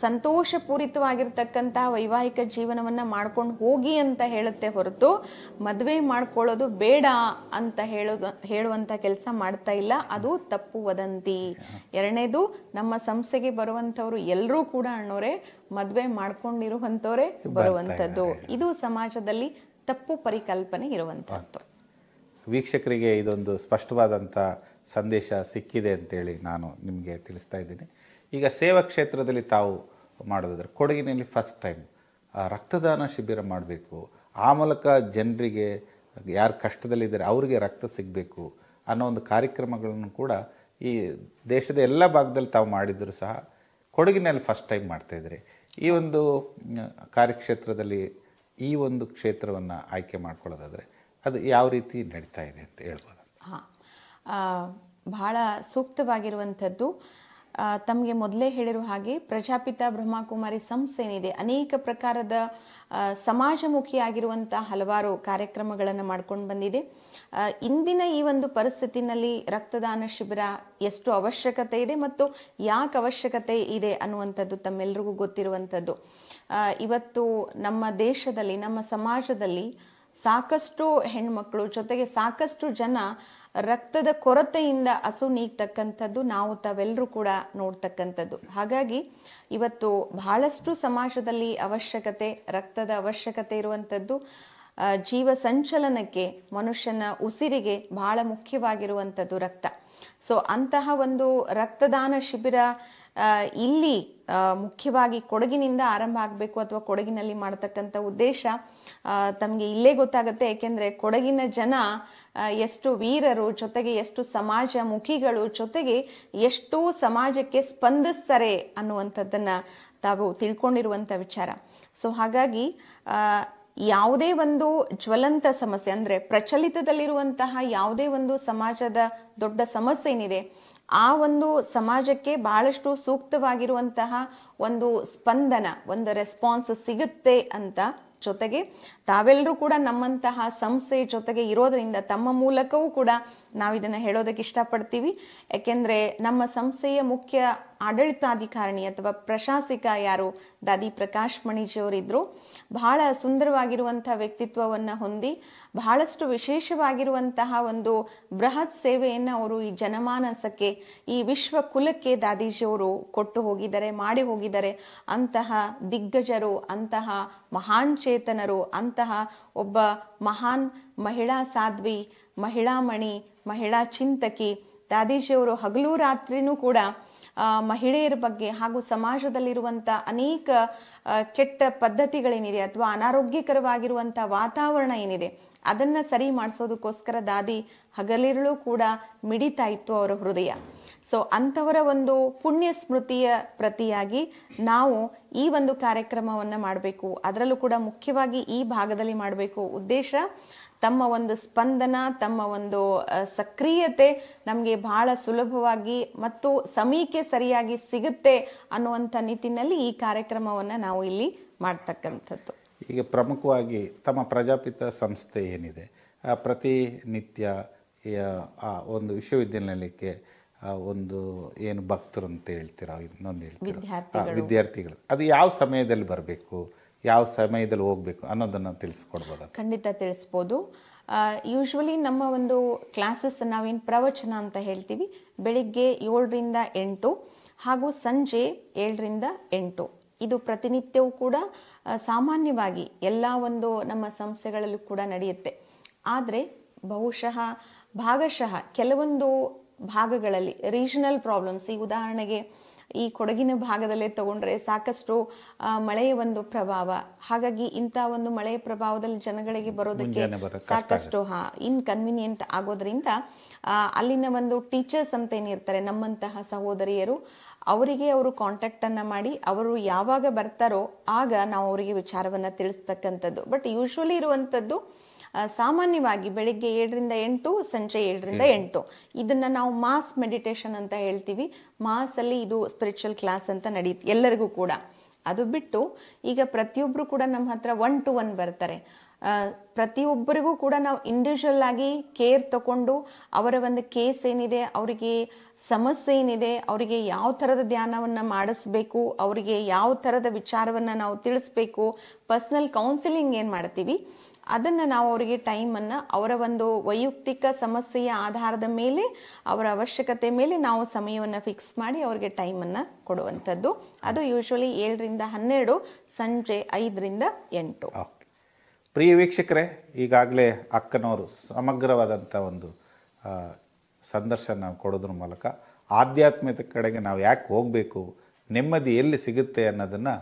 ಸಂತೋಷಪೂರಿತವಾಗಿರ್ತಕ್ಕಂತಹ ವೈವಾಹಿಕ ಜೀವನವನ್ನ ಮಾಡ್ಕೊಂಡು ಹೋಗಿ ಅಂತ ಹೇಳುತ್ತೆ ಹೊರತು ಮದುವೆ ಮಾಡ್ಕೊಳ್ಳೋದು ಬೇಡ ಅಂತ ಹೇಳೋದು ಹೇಳುವಂತ ಕೆಲಸ ಮಾಡ್ತಾ ಇಲ್ಲ. ಅದು ತಪ್ಪು ವದಂತಿ. ಎರಡನೇದು ನಮ್ಮ ಸಂಸ್ಥೆಗೆ ಬರುವಂತವ್ರು ಎಲ್ಲರೂ ಕೂಡ ಅಣ್ಣೋರೆ ಮದುವೆ ಮಾಡ್ಕೊಂಡಿರುವಂಥವರೇ ಬರುವಂತದ್ದು ಇದು ಸಮಾಜದಲ್ಲಿ ತಪ್ಪು ಪರಿಕಲ್ಪನೆ ಇರುವಂತಹದ್ದು. ವೀಕ್ಷಕರಿಗೆ ಇದೊಂದು ಸ್ಪಷ್ಟವಾದಂಥ ಸಂದೇಶ ಸಿಕ್ಕಿದೆ ಅಂತೇಳಿ ನಾನು ನಿಮಗೆ ತಿಳಿಸ್ತಾ ಇದ್ದೀನಿ. ಈಗ ಸೇವಾ ಕ್ಷೇತ್ರದಲ್ಲಿ ತಾವು ಮಾಡೋದಾದ್ರೆ ಕೊಡಗಿನಲ್ಲಿ ಫಸ್ಟ್ ಟೈಮ್ ರಕ್ತದಾನ ಶಿಬಿರ ಮಾಡಬೇಕು. ಆ ಮೂಲಕ ಜನರಿಗೆ ಯಾರು ಕಷ್ಟದಲ್ಲಿದ್ದಾರೆ ಅವರಿಗೆ ರಕ್ತ ಸಿಗಬೇಕು ಅನ್ನೋ ಒಂದು ಕಾರ್ಯಕ್ರಮಗಳನ್ನು ಕೂಡ ಈ ದೇಶದ ಎಲ್ಲ ಭಾಗದಲ್ಲಿ ತಾವು ಮಾಡಿದರೂ ಸಹ ಕೊಡಗಿನಲ್ಲಿ ಫಸ್ಟ್ ಟೈಮ್ ಮಾಡ್ತಾಯಿದ್ದಾರೆ ಈ ಒಂದು ಕಾರ್ಯಕ್ಷೇತ್ರದಲ್ಲಿ ಈ ಒಂದು ಕ್ಷೇತ್ರವನ್ನು ಆಯ್ಕೆ ಮಾಡ್ಕೊಳ್ಳೋದಾದರೆ ಅದು ಯಾವ ರೀತಿ ನಡೀತಾ ಇದೆ ಅಂತ ಹೇಳ್ಬೋದು. ಹಾ. ಬಹಳ ಸೂಕ್ತವಾಗಿರುವಂಥದ್ದು. ತಮಗೆ ಮೊದಲೇ ಹೇಳಿರುವ ಹಾಗೆ ಪ್ರಜಾಪಿತ ಬ್ರಹ್ಮಕುಮಾರಿ ಸಂಸ್ಥೆ ಏನಿದೆ ಅನೇಕ ಪ್ರಕಾರದ ಸಮಾಜಮುಖಿಯಾಗಿರುವಂಥ ಹಲವಾರು ಕಾರ್ಯಕ್ರಮಗಳನ್ನು ಮಾಡ್ಕೊಂಡು ಬಂದಿದೆ. ಇಂದಿನ ಈ ಒಂದು ಪರಿಸ್ಥಿತಿನಲ್ಲಿ ರಕ್ತದಾನ ಶಿಬಿರ ಎಷ್ಟು ಅವಶ್ಯಕತೆ ಇದೆ ಮತ್ತು ಯಾಕೆ ಅವಶ್ಯಕತೆ ಇದೆ ಅನ್ನುವಂಥದ್ದು ತಮ್ಮೆಲ್ರಿಗೂ ಗೊತ್ತಿರುವಂಥದ್ದು. ಇವತ್ತು ನಮ್ಮ ದೇಶದಲ್ಲಿ, ನಮ್ಮ ಸಮಾಜದಲ್ಲಿ ಸಾಕಷ್ಟು ಹೆಣ್ಮಕ್ಳು ಜೊತೆಗೆ ಸಾಕಷ್ಟು ಜನ ರಕ್ತದ ಕೊರತೆಯಿಂದ ಹಸು ನೀಗ್ತಕ್ಕಂಥದ್ದು ನಾವು ತಾವೆಲ್ಲರೂ ಕೂಡ ನೋಡ್ತಕ್ಕಂಥದ್ದು. ಹಾಗಾಗಿ ಇವತ್ತು ಬಹಳಷ್ಟು ಸಮಾಜದಲ್ಲಿ ಅವಶ್ಯಕತೆ, ರಕ್ತದ ಅವಶ್ಯಕತೆ ಇರುವಂಥದ್ದು ಜೀವ ಸಂಚಲನಕ್ಕೆ, ಮನುಷ್ಯನ ಉಸಿರಿಗೆ ಬಹಳ ಮುಖ್ಯವಾಗಿರುವಂಥದ್ದು ರಕ್ತ. ಸೊ ಅಂತಹ ಒಂದು ರಕ್ತದಾನ ಶಿಬಿರ ಇಲ್ಲಿ ಮುಖ್ಯವಾಗಿ ಕೊಡಗಿನಿಂದ ಆರಂಭ ಆಗಬೇಕು ಅಥವಾ ಕೊಡಗಿನಲ್ಲಿ ಮಾಡತಕ್ಕಂಥ ಉದ್ದೇಶ ತಮಗೆ ಇಲ್ಲೇ ಗೊತ್ತಾಗುತ್ತೆ. ಏಕೆಂದರೆ ಕೊಡಗಿನ ಜನ ಎಷ್ಟು ವೀರರು, ಜೊತೆಗೆ ಎಷ್ಟು ಸಮಾಜ ಮುಖಿಗಳು ಜೊತೆಗೆ ಎಷ್ಟು ಸಮಾಜಕ್ಕೆ ಸ್ಪಂದಿಸ್ತಾರೆ ಅನ್ನುವಂಥದ್ದನ್ನು ತಾವು ತಿಳ್ಕೊಂಡಿರುವಂಥ ವಿಚಾರ. ಸೊ, ಹಾಗಾಗಿ ಯಾವುದೇ ಒಂದು ಜ್ವಲಂತ ಸಮಸ್ಯೆ, ಅಂದರೆ ಪ್ರಚಲಿತದಲ್ಲಿರುವಂತಹ ಯಾವುದೇ ಒಂದು ಸಮಾಜದ ದೊಡ್ಡ ಸಮಸ್ಯೆ ಏನಿದೆ ಆ ಒಂದು ಸಮಾಜಕ್ಕೆ ಬಹಳಷ್ಟು ಸೂಕ್ತವಾಗಿರುವಂತಹ ಒಂದು ಸ್ಪಂದನ ಒಂದು ರೆಸ್ಪಾನ್ಸ್ ಸಿಗುತ್ತೆ ಅಂತ ಜೊತೆಗೆ ತಾವೆಲ್ಲರೂ ಕೂಡ ನಮ್ಮಂತಹ ಸಂಸ್ಥೆ ಜೊತೆಗೆ ಇರೋದರಿಂದ ತಮ್ಮ ಮೂಲಕವೂ ಕೂಡ ನಾವು ಇದನ್ನು ಹೇಳೋದಕ್ಕೆ ಇಷ್ಟಪಡ್ತೀವಿ. ಯಾಕೆಂದರೆ ನಮ್ಮ ಸಂಸ್ಥೆಯ ಮುಖ್ಯ ಆಡಳಿತಾಧಿಕಾರಿಣಿ ಅಥವಾ ಪ್ರಶಾಸಿಕ ಯಾರು? ದಾದಿ ಪ್ರಕಾಶ್ ಮಣಿಜಿಯವರಿದ್ದರು ಬಹಳ ಸುಂದರವಾಗಿರುವಂಥ ವ್ಯಕ್ತಿತ್ವವನ್ನು ಹೊಂದಿ, ಬಹಳಷ್ಟು ವಿಶೇಷವಾಗಿರುವಂತಹ ಒಂದು ಬೃಹತ್ ಸೇವೆಯನ್ನು ಅವರು ಈ ಜನಮಾನಸಕ್ಕೆ, ಈ ವಿಶ್ವ ಕುಲಕ್ಕೆ ದಾದೀಜಿಯವರು ಕೊಟ್ಟು ಹೋಗಿದ್ದಾರೆ, ಮಾಡಿ ಹೋಗಿದ್ದಾರೆ. ಅಂತಹ ದಿಗ್ಗಜರು, ಅಂತಹ ಮಹಾನ್ ಚೇತನರು ಅಂತಹ ಒಬ್ಬ ಮಹಾನ್ ಮಹಿಳಾ ಸಾಧ್ವಿ, ಮಹಿಳಾ ಮಣಿ, ಮಹಿಳಾ ಚಿಂತಕಿ. ದಾದೀಶಿಯವರು ಹಗಲು ರಾತ್ರಿನೂ ಕೂಡ ಮಹಿಳೆಯರ ಬಗ್ಗೆ ಹಾಗೂ ಸಮಾಜದಲ್ಲಿರುವಂಥ ಅನೇಕ ಕೆಟ್ಟ ಪದ್ಧತಿಗಳೇನಿದೆ ಅಥವಾ ಅನಾರೋಗ್ಯಕರವಾಗಿರುವಂಥ ವಾತಾವರಣ ಏನಿದೆ, ಅದನ್ನು ಸರಿ ಮಾಡಿಸೋದಕ್ಕೋಸ್ಕರ ದಾದಿ ಹಗಲಿರುಳು ಕೂಡ ಮಿಡಿತಾ ಇತ್ತು ಅವರ ಹೃದಯ. ಸೊ ಅಂಥವರ ಒಂದು ಪುಣ್ಯ ಸ್ಮೃತಿಯ ಪ್ರತಿಯಾಗಿ ನಾವು ಈ ಒಂದು ಕಾರ್ಯಕ್ರಮವನ್ನು ಮಾಡಬೇಕು. ಅದರಲ್ಲೂ ಕೂಡ ಮುಖ್ಯವಾಗಿ ಈ ಭಾಗದಲ್ಲಿ ಮಾಡಬೇಕು ಉದ್ದೇಶ ತಮ್ಮ ಒಂದು ಸ್ಪಂದನ, ತಮ್ಮ ಒಂದು ಸಕ್ರಿಯತೆ ನಮಗೆ ಬಹಳ ಸುಲಭವಾಗಿ ಮತ್ತು ಸಮೀಕೆ ಸರಿಯಾಗಿ ಸಿಗುತ್ತೆ ಅನ್ನುವಂಥ ನಿಟ್ಟಿನಲ್ಲಿ ಈ ಕಾರ್ಯಕ್ರಮವನ್ನು ನಾವು ಇಲ್ಲಿ ಮಾಡ್ತಕ್ಕಂಥದ್ದು. ಈಗ ಪ್ರಮುಖವಾಗಿ ತಮ್ಮ ಪ್ರಜಾಪಿತ ಸಂಸ್ಥೆ ಏನಿದೆ ಪ್ರತಿನಿತ್ಯ ಆ ಒಂದು ವಿಶ್ವವಿದ್ಯಾನಿಲಯಕ್ಕೆ ಒಂದು ಏನು ಭಕ್ತರು ಅಂತ ಹೇಳ್ತೀರಾ ಇನ್ನೊಂದು ಹೇಳ್ತೀರಾ? ವಿದ್ಯಾರ್ಥಿಗಳು. ಅದು ಯಾವ ಸಮಯದಲ್ಲಿ ಬರಬೇಕು ಯಾವ ಸಮಯದಲ್ಲಿ ಹೋಗ್ಬೇಕು ಅನ್ನೋದನ್ನು ತಿಳಿಸ್ಕೊಡ್ಬೋದು? ಖಂಡಿತ ತಿಳಿಸ್ಬೋದು. ಯೂಶ್ವಲಿ ನಮ್ಮ ಒಂದು ಕ್ಲಾಸಸ್ ನಾವೇನು ಪ್ರವಚನ ಅಂತ ಹೇಳ್ತೀವಿ ಬೆಳಿಗ್ಗೆ ಏಳರಿಂದ ಎಂಟು ಹಾಗೂ ಸಂಜೆ ಏಳರಿಂದ ಎಂಟು. ಇದು ಪ್ರತಿನಿತ್ಯವೂ ಕೂಡ ಸಾಮಾನ್ಯವಾಗಿ ಎಲ್ಲ ಒಂದು ನಮ್ಮ ಸಂಸ್ಥೆಗಳಲ್ಲೂ ಕೂಡ ನಡೆಯುತ್ತೆ. ಆದರೆ ಬಹುಶಃ ಭಾಗಶಃ ಕೆಲವೊಂದು ಭಾಗಗಳಲ್ಲಿ ರೀಜನಲ್ ಪ್ರಾಬ್ಲಮ್ಸ್ ಈ ಉದಾಹರಣೆಗೆ ಈ ಕೊಡಗಿನ ಭಾಗದಲ್ಲೇ ತಗೊಂಡ್ರೆ ಸಾಕಷ್ಟು ಮಳೆಯ ಒಂದು ಪ್ರಭಾವ. ಹಾಗಾಗಿ ಇಂಥ ಒಂದು ಮಳೆಯ ಪ್ರಭಾವದಲ್ಲಿ ಜನಗಳಿಗೆ ಬರೋದಕ್ಕೆ ಸಾಕಷ್ಟು ಹಾ ಇನ್ಕನ್ವೀನಿಯಂಟ್ ಆಗೋದ್ರಿಂದ ಆ, ಅಲ್ಲಿನ ಒಂದು ಟೀಚರ್ಸ್ ಅಂತ ಏನಿರ್ತಾರೆ ನಮ್ಮಂತಹ ಸಹೋದರಿಯರು ಅವರಿಗೆ ಅವರು ಕಾಂಟ್ಯಾಕ್ಟ್ ಅನ್ನ ಮಾಡಿ ಅವರು ಯಾವಾಗ ಬರ್ತಾರೋ ಆಗ ನಾವು ಅವರಿಗೆ ವಿಚಾರವನ್ನ ತಿಳಿಸ್ತಕ್ಕಂಥದ್ದು. ಬಟ್ ಯೂಶ್ವಲಿ ಇರುವಂಥದ್ದು ಸಾಮಾನ್ಯವಾಗಿ ಬೆಳಿಗ್ಗೆ ಏಳರಿಂದ ಎಂಟು ಸಂಜೆ ಏಳರಿಂದ ಎಂಟು. ಇದನ್ನ ನಾವು ಮಾಸ್ ಮೆಡಿಟೇಷನ್ ಅಂತ ಹೇಳ್ತೀವಿ. ಮಾಸ್ ಅಲ್ಲಿ ಇದು ಸ್ಪಿರಿಚುವಲ್ ಕ್ಲಾಸ್ ಅಂತ ನಡೆಯುತ್ತೆ ಎಲ್ಲರಿಗೂ ಕೂಡ. ಅದು ಬಿಟ್ಟು ಈಗ ಪ್ರತಿಯೊಬ್ಬರು ಕೂಡ ನಮ್ಮ ಹತ್ರ ಒನ್ ಟು ಒನ್ ಬರ್ತಾರೆ. ಪ್ರತಿಯೊಬ್ಬರಿಗೂ ಕೂಡ ನಾವು ಇಂಡಿವಿಜುವಲ್ ಆಗಿ ಕೇರ್ ತಗೊಂಡು ಅವರ ಒಂದು ಕೇಸ್ ಏನಿದೆ ಅವರಿಗೆ ಸಮಸ್ಯೆ ಏನಿದೆ ಅವರಿಗೆ ಯಾವ ಥರದ ಧ್ಯಾನವನ್ನು ಮಾಡಿಸ್ಬೇಕು ಅವರಿಗೆ ಯಾವ ಥರದ ವಿಚಾರವನ್ನು ನಾವು ತಿಳಿಸ್ಬೇಕು ಪರ್ಸ್ನಲ್ ಕೌನ್ಸಿಲಿಂಗ್ ಏನು ಮಾಡ್ತೀವಿ? ಅದನ್ನು ನಾವು ಅವರಿಗೆ ಟೈಮನ್ನು ಅವರ ಒಂದು ವೈಯಕ್ತಿಕ ಸಮಸ್ಯೆಯ ಆಧಾರದ ಮೇಲೆ, ಅವರ ಅವಶ್ಯಕತೆ ಮೇಲೆ ನಾವು ಸಮಯವನ್ನು ಫಿಕ್ಸ್ ಮಾಡಿ ಅವರಿಗೆ ಟೈಮನ್ನು ಕೊಡುವಂಥದ್ದು. ಅದು ಯೂಶ್ವಲಿ ಏಳರಿಂದ ಹನ್ನೆರಡು, ಸಂಜೆ ಐದರಿಂದ ಎಂಟು. ಪ್ರಿಯ ವೀಕ್ಷಕರೇ, ಈಗಾಗಲೇ ಅಕ್ಕನವರು ಸಮಗ್ರವಾದಂಥ ಒಂದು ಸಂದರ್ಶನ ಕೊಡೋದ್ರ ಮೂಲಕ ಆಧ್ಯಾತ್ಮಿಕ ಕಡೆಗೆ ನಾವು ಯಾಕೆ ಹೋಗಬೇಕು, ನೆಮ್ಮದಿ ಎಲ್ಲಿ ಸಿಗುತ್ತೆ ಅನ್ನೋದನ್ನು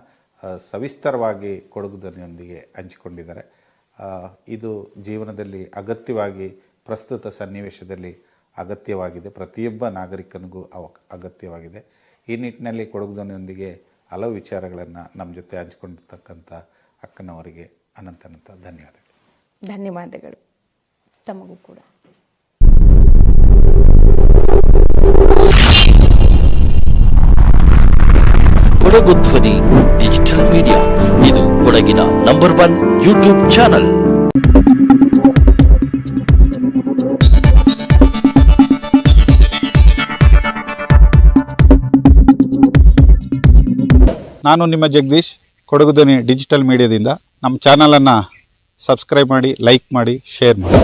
ಸವಿಸ್ತರವಾಗಿ ಕೊಡಗು ಧ್ವನಿಯೊಂದಿಗೆ ಹಂಚಿಕೊಂಡಿದ್ದಾರೆ. ಇದು ಜೀವನದಲ್ಲಿ ಅಗತ್ಯವಾಗಿ ಪ್ರಸ್ತುತ ಸನ್ನಿವೇಶದಲ್ಲಿ ಅಗತ್ಯವಾಗಿದೆ. ಪ್ರತಿಯೊಬ್ಬ ನಾಗರಿಕನಿಗೂ ಅವ ಅಗತ್ಯವಾಗಿದೆ. ಈ ನಿಟ್ಟಿನಲ್ಲಿ ಕೊಡಗು ಧ್ವನಿಯೊಂದಿಗೆ ಹಲವು ವಿಚಾರಗಳನ್ನು ನಮ್ಮ ಜೊತೆ ಹಂಚಿಕೊಂಡಿರ್ತಕ್ಕಂಥ ಅಕ್ಕನವರಿಗೆ ಅನಂತನಂತ ಧನ್ಯವಾದಗಳು. ಧನ್ಯವಾದಗಳು. ತಮಗೂ ಕೂಡ. Kodagu Dhwani digital media. ಇದು ಕೊಡಗಿನ ನಂಬರ್ ಒನ್ ಯೂಟ್ಯೂಬ್ ಚಾನಲ್ ನಾನು ನಿಮ್ಮ ಜಗದೀಶ್, ಕೊಡಗು ಧ್ವನಿ ಡಿಜಿಟಲ್ ಮೀಡಿಯಾದಿಂದ ನಮ್ಮ ಚಾನಲನ್ನು ಸಬ್ಸ್ಕ್ರೈಬ್ ಮಾಡಿ ಲೈಕ್ ಮಾಡಿ ಶೇರ್ ಮಾಡಿ.